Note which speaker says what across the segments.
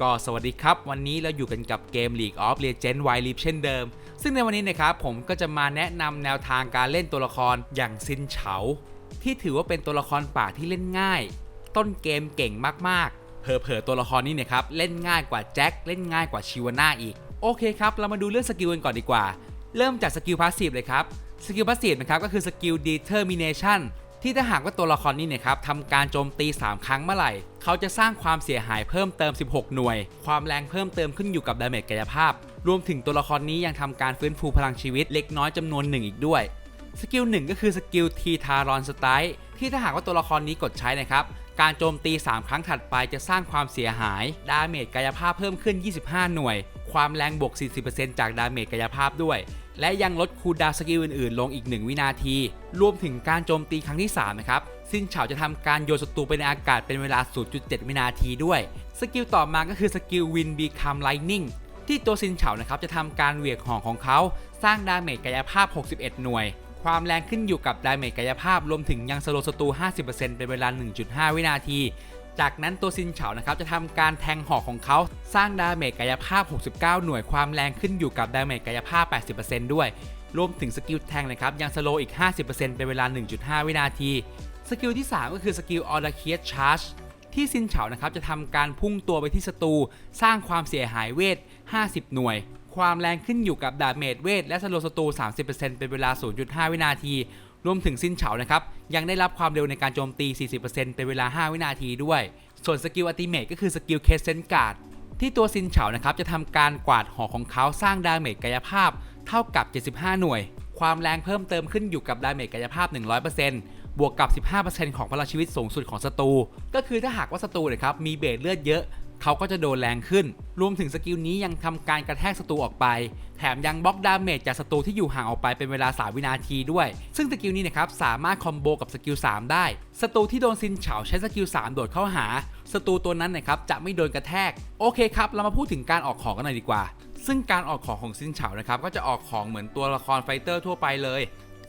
Speaker 1: ก็สวัสดีครับ วันนี้เราอยู่กันกับเกม League of Legends Wild Rift เช่นเดิม ซึ่งในวันนี้นะครับผมก็จะมาแนะนำแนวทางการเล่นตัวละครอย่างซินเฉา ที่ถือว่าเป็นตัวละครป่าที่เล่นง่าย ต้นเกมเก่งมากๆเผลอๆตัวละครนี้เนะครับเล่นง่ายกว่าแจ็คเล่นง่ายกว่าชิวาน่าอีกโอเคครับเรามาดูเรื่องสกิลกันก่อนดีกว่า เริ่มจากสกิลพาสซีฟเลยครับสกิลพาสซีฟนะครับก็คือสกิล determination ที่ถ้าหากว่าตัวละครนี้เนี่ยครับทำการโจมตี 3 ครั้งเมื่อไหร่ เขาจะสร้างความเสียหายเพิ่มเติม 16 หน่วย ความแรงเพิ่มเติมขึ้นอยู่กับดาเมจกายภาพ รวมถึงตัวละครนี้ยังทำการฟื้นฟูพลังชีวิตเล็กน้อยจำนวนหนึ่งอีกด้วย สกิลหนึ่งก็คือสกิลทีทารอนสไตล์ที่ถ้าหากว่าตัวละครนี้กดใช้นะครับ การโจมตี 3 ครั้งถัดไปจะสร้างความเสียหาย ดาเมจกายภาพเพิ่มขึ้น 25 หน่วย ความแรงบวก 40%จากดาเมจกายภาพด้วย และยังลดคูดาวสกิลอื่นๆ ลงอีก 1 วินาที รวมถึงการโจมตีครั้งที่ 3 นะครับสินเฉาจะทำการโยนศัตรูไปในอากาศเป็นเวลา 0.7 วินาทีด้วย สกิลต่อมาก็คือสกิล Wind Become Lightning ที่ตัวซินเฉานะครับจะทำการเหวี่ยงหอกของเขา สร้างดาเมจกายภาพ 61 หน่วย ความแรงขึ้นอยู่กับดาเมจกายภาพรวมถึงยังสโลว์ศัตรู50%เป็นเวลา 1.5 วินาที จากนั้นตัวซินเฉานะครับจะทำการแทงหอกของเขาสร้างดาเมจกายภาพ 69 หน่วยความแรงขึ้นอยู่กับดาเมจกายภาพ 80%ด้วย รวมถึงสกิลแทงนะครับยังสโลอีก 50%เป็นเวลา 1.5 วินาที สกิลที่ 3 ก็คือสกิลออร์เคียชาร์จที่ซินเฉานะครับจะทำการพุ่งตัวไปที่ศัตรูสร้างความเสียหายเวท 50 หน่วย ความแรงขึ้นอยู่กับดาเมจเวทและสโลว์ศัตรู30%เป็นเวลา 0.5 วินาที รวมถึงซินเฉานะครับ ยังได้รับความเร็วในการโจมตี 40%เป็นเวลา 5 วินาทีด้วย ส่วนสกิลอัติเมทก็คือสกิลเคสเซนการ์ดที่ตัวซินเฉานะครับจะทำการกวาดหอของเขาสร้างดาเมจกายภาพ เท่ากับ 75 หน่วย ความแรงเพิ่มเติมขึ้นอยู่กับดาเมจกายภาพ 100%บวกกับ 15%ของพลังชีวิตสูงสุดของศัตรู ก็คือถ้าหากว่าศัตรูนะครับมีเบสเลือดเยอะ เขาก็จะโดนแรงขึ้น รวมถึงสกิลนี้ยังทำการกระแทกศัตรูออกไป แถมยังบล็อกดาเมจจากศัตรูที่อยู่ห่างออกไปเป็นเวลา 3 วินาทีด้วย ซึ่งสกิลนี้นะครับสามารถคอมโบกับสกิล3ได้ ศัตรูที่โดนซินเฉาใช้สกิล3โดดเข้าหา ศัตรูตัวนั้นนะครับจะไม่โดนกระแทก โอเคครับ เรามาพูดถึงการออกของกันหน่อยดีกว่า ซึ่งการออกของของซินเฉานะครับก็จะออกของเหมือนตัวละครไฟเตอร์ทั่วไปเลย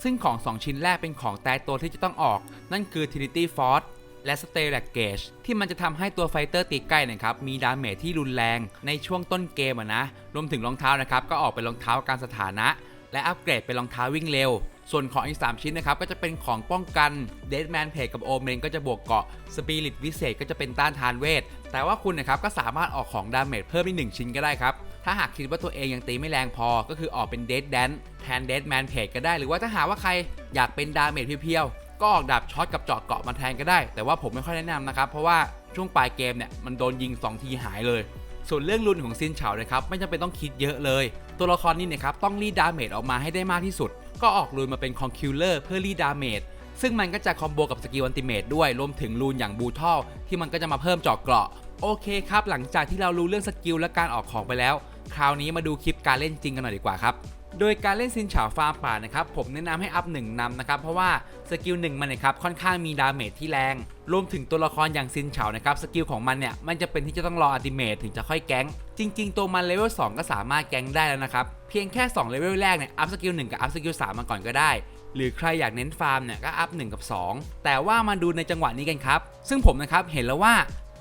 Speaker 1: ซึ่งของ 2 ชิ้นแรกเป็นของแต่ตัวที่จะต้องออก นั่นคือ Trinity Force และ s t e l a c Gauge ที่มันจะทำให้ตัวไฟเตอร์ตีใกล้นะครับมีดาเมจที่รุนแรงในช่วงต้นเกมะนะรวมถึงรองเท้านะครับก็ออกเป็นรองเท้าการสถานะ และอัปเกรดเป็นรองเท้าวิ่งเร็ว ส่วนของอีก 3 ชิ้นนะครับก็จะเป็นของป้องกัน Deadman p a g e กับ o m e n ก็จะบวกเกาะ Spirit วิเศษก็จะเป็นต้านทานเวท แต่ว่าคุณนะครับก็สามารถออกของดาเมจเพิ่มอีกหนึ่งชิ้นก็ได้ครับถ้าหากคิดว่าตัวเองยังตีไม่แรงพอ ก็คือออกเป็น Dead Dance แทน Deadman p a g e ก็ได้ หรือว่าถ้าหากว่าใครอยากเป็นดาเมจเพียว ก็ออกดาบช็อตกับเจาะเกาะมาแทนก็ได้ แต่ว่าผมไม่ค่อยแนะนำนะครับ เพราะว่าช่วงปลายเกมเนี่ยมันโดนยิง 2 ทีหายเลย ส่วนเรื่องรุนของซินเฉานะครับไม่จำเป็นต้องคิดเยอะเลย ตัวละครนี้นะครับต้องรีดดาเมจออกมาให้ได้มากที่สุด ก็ออกรุนมาเป็นคอนคิวเลอร์เพื่อรีดดาเมจซึ่งมันก็จะคอมโบกับสกิลอันติเมตด้วยรวมถึงรูนอย่างบูทัลที่มันก็จะมาเพิ่มเจาะเกราะโอเคครับ หลังจากที่เรารู้เรื่องสกิลและการออกของไปแล้ว คราวนี้มาดูคลิปการเล่นจริงกันหน่อยดีกว่าครับ โดยการเล่นซินเฉาฟาร์มป่านะครับผมแนะนำให้อัพ1นำนะครับเพราะว่าสกิล1มันนะครับค่อนข้างมีดาเมจที่แรง รวมถึงตัวละครอย่างซินเฉานะครับสกิลของมันเนี่ยมันจะเป็นที่จะต้องรออัติเมทถึงจะค่อยแก๊ง จริง ๆ ตัวมันเลเวล2ก็สามารถแก๊งได้แล้วนะครับ เพียงแค่2เลเวลแรกเนี่ยอัพสกิล1กับอัพสกิล3มาก่อนก็ได้ หรือใครอยากเน้นฟาร์มเนี่ยก็อัพ1กับ 2 แต่ว่ามาดูในจังหวะนี้กันครับ ซึ่งผมนะครับเห็นแล้วว่า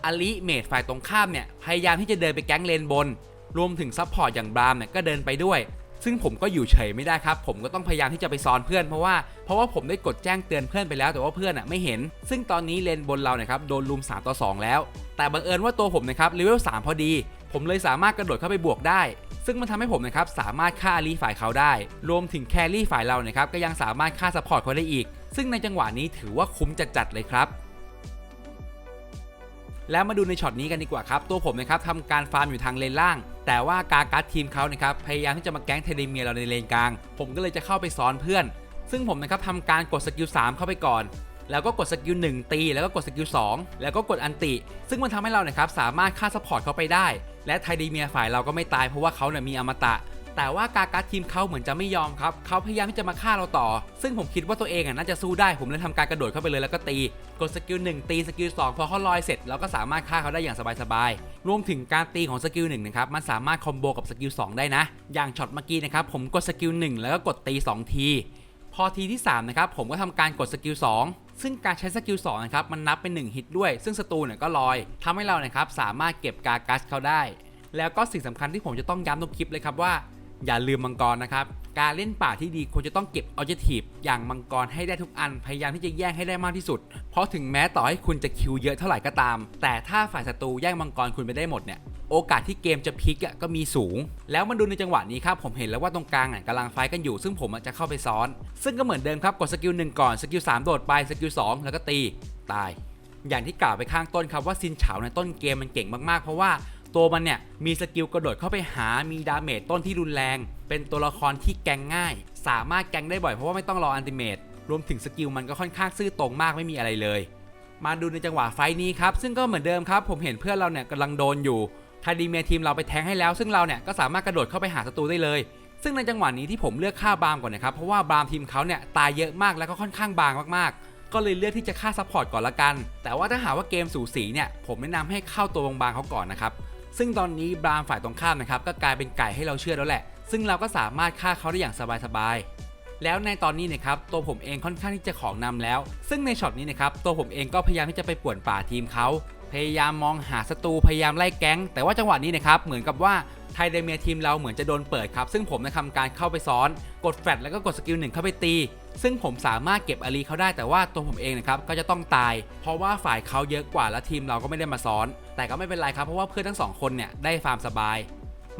Speaker 1: อลิเมดฝ่ายตรงข้ามเนี่ยพยายามที่จะเดินไปแก๊งเลนบน รวมถึงซัพพอร์ตอย่างบรามเนี่ยก็เดินไปด้วย ซึ่งผมก็อยู่เฉยไม่ได้ครับ ผมก็ต้องพยายามที่จะไปซ้อนเพื่อนเพราะว่าเพราะว่าผมได้กดแจ้งเตือนเพื่อนไปแล้วแต่ว่าเพื่อนอะไม่เห็น ซึ่งตอนนี้เลนบนเราเนี่ยครับโดนลุม3ต่อ2 แล้ว แต่บังเอิญว่าตัวผมนะครับเลเวล3พอดี ผมเลยสามารถกระโดดเข้าไปบวกได้ ซึ่งมันทำให้ผมนะครับสามารถฆ่าอาลีฝ่ายเขาได้ รวมถึงแครี่ฝ่ายเรานะครับก็ยังสามารถฆ่าซัพพอร์ตเขาได้อีก ซึ่งในจังหวะนี้ถือว่าคุ้มจัดๆเลยครับ แล้วมาดูในช็อตนี้กันดีกว่าครับ ตัวผมนะครับทำการฟาร์มอยู่ทางเลนล่าง แต่ว่ากาการ์ดทีมเขานะครับพยายามที่จะมาแก๊งเทเดเมียเราในเลนกลาง ผมก็เลยจะเข้าไปซ้อนเพื่อน ซึ่งผมนะครับทำการกดสกิล3เข้าไปก่อนแล้วก็กดสกิล1ตี แล้วก็กดสกิล2แล้วก็กดอันติ ซึ่งมันทำให้เราเนี่ยครับสามารถฆ่าซัพพอร์ตเขาไปได้ และไทเดเมียฝ่ายเราก็ไม่ตายเพราะว่าเขาเนี่ยมีอมตะ แต่ว่ากาการ์ดทีมเขาเหมือนจะไม่ยอมครับเขาพยายามที่จะมาฆ่าเราต่อ ซึ่งผมคิดว่าตัวเองอะน่าจะสู้ได้ผมเลยทำการกระโดดเข้าไปเลยแล้วก็ตีกดสกิล1ตีสกิล2พอเขาลอยเสร็จเราก็สามารถฆ่าเขาได้อย่างสบายๆรวมถึงการตีของสกิล1นะครับมันสามารถคอมโบกับสกิล2ได้นะ อย่างช็อตเมื่อกี้นะครับผมกดสกิล1แล้วก็กดตี 2 ที พอทีที่3นะครับผมก็ทำการกดสกิล2ซึ่งการใช้สกิล2นะครับมันนับเป็น1ฮิตด้วย ซึ่งศัตรูเนี่ยก็ลอยทำให้เรานะครับสามารถเก็บกากัสเขาได้ แล้วก็สิ่งสำคัญที่ผมจะต้องย้ำทุกคลิปเลยครับว่า อย่าลืมมังกรนะครับ การเล่นป่าที่ดีควรจะต้องเก็บอ b เจทีฟอย่างมังกรให้ได้ทุกอัน พยายามที่จะแย่งให้ได้มากที่สุด เพราะถึงแม้ต่อให้คุณจะคิวเยอะเท่าไหร่ก็ตาม แต่ถ้าฝ่ายศัตรูแย่งมังกรคุณไปได้หมดเนี่ยโอกาสที่เกมจะพลิกก็มีสูง แล้วมาดูในจังหวะนี้ครับผมเห็นแล้วว่าตรงกลางเนี่ยกำลังไฟกันอยู่ ซึ่งผมจะเข้าไปซ้อน ซึ่งก็เหมือนเดิมครับกดสกิลหนึ่งก่อนสกิลสามโดดไปสกิลสองแล้วก็ตีตาย อย่างที่กล่าวไปข้างต้นครับว่าซินเฉาในต้นเกมมันเก่งมากๆเพราะว่า ตัวมันเนี่ยมีสกิลกระโดดเข้าไปหามีดาเมจต้นที่รุนแรง เป็นตัวละครที่แกงง่าย สามารถแกงได้บ่อยเพราะว่าไม่ต้องรออันติเมตรวมถึงสกิลมันก็ค่อนข้างซื่อตรงมากไม่มีอะไรเลย มาดูในจังหวะไฟนี้ครับ ซึ่งก็เหมือนเดิมครับ ผมเห็นเพื่อนเราเนี่ยกำลังโดนอยู่คาดีเมียทีมเราไปแทงให้แล้ว ซึ่งเราเนี่ยก็สามารถกระโดดเข้าไปหาศัตรูได้เลย ซึ่งในจังหวะนี้ที่ผมเลือกฆ่าบาร์มก่อนนะครับเพราะว่าบาร์มทีมเขาเนี่ยตายเยอะมากแล้วก็ค่อนข้างบางมากๆ ก็เลยเลือกที่จะฆ่าซัพพอร์ตก่อนละกัน แต่ว่าถ้าหากว่าเกมสูสีเนี่ยผมแนะนำให้เข้าตัวบางๆเขาก่อนนะครับ ซึ่งตอนนี้บรามฝ่ายตรงข้ามนะครับก็กลายเป็นไก่ให้เราเชื่อแล้วแหละ ซึ่งเราก็สามารถฆ่าเขาได้อย่างสบายๆ แล้วในตอนนี้นะครับตัวผมเองค่อนข้างที่จะของนำแล้ว ซึ่งในช็อตนี้นะครับตัวผมเองก็พยายามที่จะไปป่วนป่าทีมเขาพยายามมองหาศัตรูพยายามไล่แก๊ง แต่ว่าจังหวะนี้นะครับเหมือนกับว่าไทเดเมียทีมเราเหมือนจะโดนเปิดครับซึ่งผมได้ทำการเข้าไปซ้อน กดแฟลชแล้วก็กดสกิลหนึ่งเข้าไปตี ซึ่งผมสามารถเก็บอารีเขาได้แต่ว่าตัวผมเองนะครับก็จะต้องตาย เพราะว่าฝ่ายเขาเยอะกว่าและทีมเราก็ไม่ได้มาซ้อน แต่ก็ไม่เป็นไรครับเพราะว่าเพื่อนทั้งสองคนเนี่ยได้ฟาร์มสบาย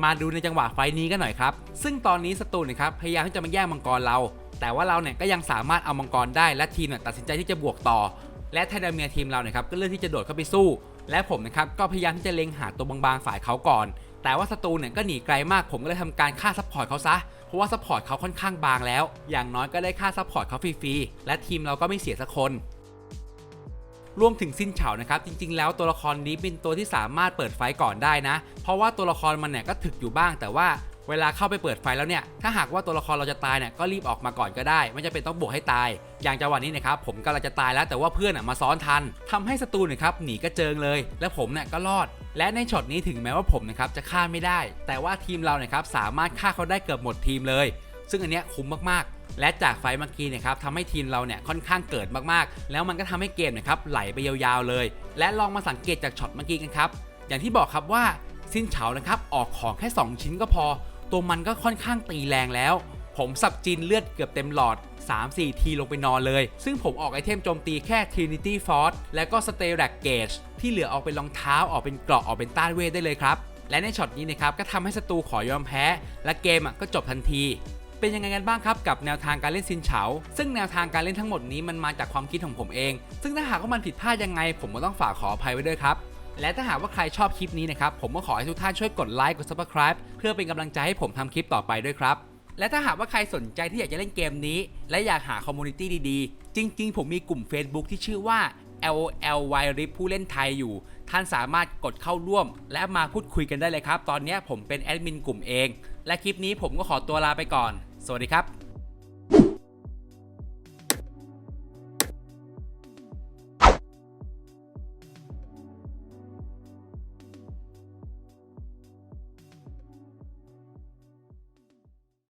Speaker 1: มาดูในจังหวะไฟนี้กันหน่อยครับ ซึ่งตอนนี้ศัตรูนะครับพยายามที่จะมาแย่งมังกรเรา แต่ว่าเราเนี่ยก็ยังสามารถเอามังกรได้และทีมเนี่ยตัดสินใจที่จะบวกต่อ และไทเดเมียทีมเราเนี่ยครับก็เลือกที่จะโดดเข้าไปสู้ และผมนะครับก็พยายามที่จะเล็งหาตัวบางๆฝ่ายเขาก่อน แต่ว่าศัตรูเนี่ยก็หนีไกลมากผมก็เลยทำการฆ่าซัพพอร์ตเขาซะเพราะว่าซัพพอร์ตเขาค่อนข้างบางแล้ว อย่างน้อยก็ได้ค่าซัพพอร์ตเขาฟรีๆและทีมเราก็ไม่เสียสักคนรวมถึงสิ้นเฉานะครับ จริง ๆ แล้วตัวละครนี้เป็นตัวที่สามารถเปิดไฟก่อนได้นะ เพราะว่าตัวละครมันเนี่ยก็ถึกอยู่บ้าง แต่ว่าเวลาเข้าไปเปิดไฟแล้วเนี่ย ถ้าหากว่าตัวละครเราจะตายเนี่ยก็รีบออกมาก่อนก็ได้ ไม่จำเป็นต้องบวกให้ตาย อย่างจังหวะนี้นะครับผมกำลังจะตายแล้วแต่ว่าเพื่อนอะมาซ้อนทันทำให้ศัตรูเนี่ยครับหนีกระเจิงเลย และผมเนี่ยก็รอด และในช็อตนี้ถึงแม้ว่าผมนะครับจะฆ่าไม่ได้ แต่ว่าทีมเราเนี่ยครับสามารถฆ่าเขาได้เกือบหมดทีมเลย ซึ่งอันเนี้ยคุ้มมากๆ และจากไฟเมื่อกี้เนะครับทำให้ทีมเราเนี่ยค่อนข้างเกิดมากๆ แล้วมันก็ทำให้เกมเนะครับไหลไปยาวๆเลย และลองมาสังเกตจากช็อตเมื่อกี้กันครับอย่างที่บอกครับว่าสิ้นเฉานะครับออกของแค่ 2 ชิ้นก็พอ ตัวมันก็ค่อนข้างตีแรงแล้ว ผมสับจีนเลือดเกือบเต็มหลอด 3-4 ทีลงไปนอนเลย ซึ่งผมออกไอเทมโจมตีแค่ Trinity Force และก็ s t e l a c Gauge ที่เหลือออกเป็นรองเท้าออกเป็นเกราะออกเป็นต้านเวทได้เลยครับ และในช็อตนี้นะครับก็ทำให้ศัตรูขอยอมแพ้ และเกมก็จบทันทีเป็นยังไงกันบ้างครับกับแนวทางการเล่นซินเฉา ซึ่งแนวทางการเล่นทั้งหมดนี้มันมาจากความคิดของผมเอง ซึ่งถ้าหากว่ามันผิดพลาดยังไง ผมก็ต้องฝากขออภัยไว้ด้วยครับ และถ้าหากว่าใครชอบคลิปนี้นะครับ ผมก็ขอให้ทุกท่านช่วยกดไลค์กด subscribe เพื่อเป็นกำลังใจให้ผมทำคลิปต่อไปด้วยครับ และถ้าหากว่าใครสนใจที่อยากจะเล่นเกมนี้ และอยากหาคอมมูนิตี้ดีๆ จริง ๆ ผมมีกลุ่ม Facebook ที่ชื่อว่า LOLYRIP ผู้เล่นไทยอยู่ ท่านสามารถกดเข้าร่วม และมาพูดคุยกันได้เลยครับ ตอนนี้ผมเป็นแอดมินกลุ่มเอง และคลิปนี้ผมก็ขอตัวลาไปก่อน สวัสดีครับ